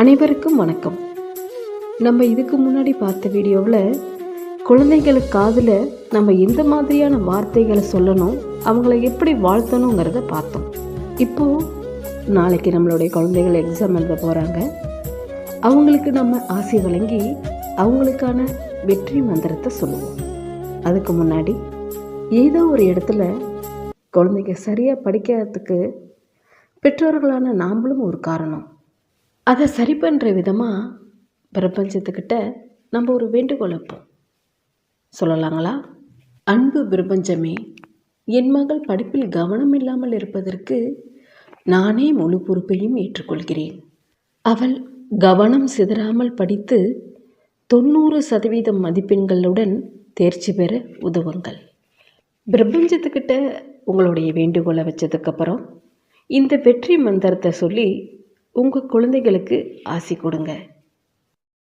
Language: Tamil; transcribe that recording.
அனைவருக்கும் வணக்கம். நம்ம இதுக்கு முன்னாடி பார்த்த வீடியோவில் குழந்தைங்களுக்கு காதில் நம்ம எந்த மாதிரியான வார்த்தைகளை சொல்லணும் அவங்கள எப்படி வாழ்த்தணுங்கிறத பார்த்தோம். இப்போது நாளைக்கு நம்மளுடைய குழந்தைகள் எக்ஸாம் எழுத போகிறாங்க அவங்களுக்கு நம்ம ஆசை வழங்கி அவங்களுக்கான வெற்றி மந்திரத்தை சொல்லுவோம். அதுக்கு முன்னாடி ஏதோ ஒரு இடத்துல குழந்தைங்க சரியாக படிக்காததுக்கு பெற்றோர்களான நாம்ளும் ஒரு காரணம். அதை சரி பண்ணுற விதமாக பிரபஞ்சத்துக்கிட்ட நம்ம ஒரு வேண்டுகோள் வைப்போம். சொல்லலாங்களா? அன்பு பிரபஞ்சமே என் மகள் படிப்பில் கவனம் இல்லாமல் இருப்பதற்கு நானே முழு பொறுப்பையும் ஏற்றுக்கொள்கிறேன். அவள் கவனம் சிதறாமல் படித்து தொண்ணூறு சதவீதம் மதிப்பெண்களுடன் தேர்ச்சி பெற உதவுங்கள். பிரபஞ்சத்துக்கிட்ட உங்களுடைய வேண்டுகோளை வச்சதுக்கப்புறம் இந்த வெற்றி மந்திரத்தை சொல்லி உங்கள் குழந்தைகளுக்கு ஆசி கொடுங்க.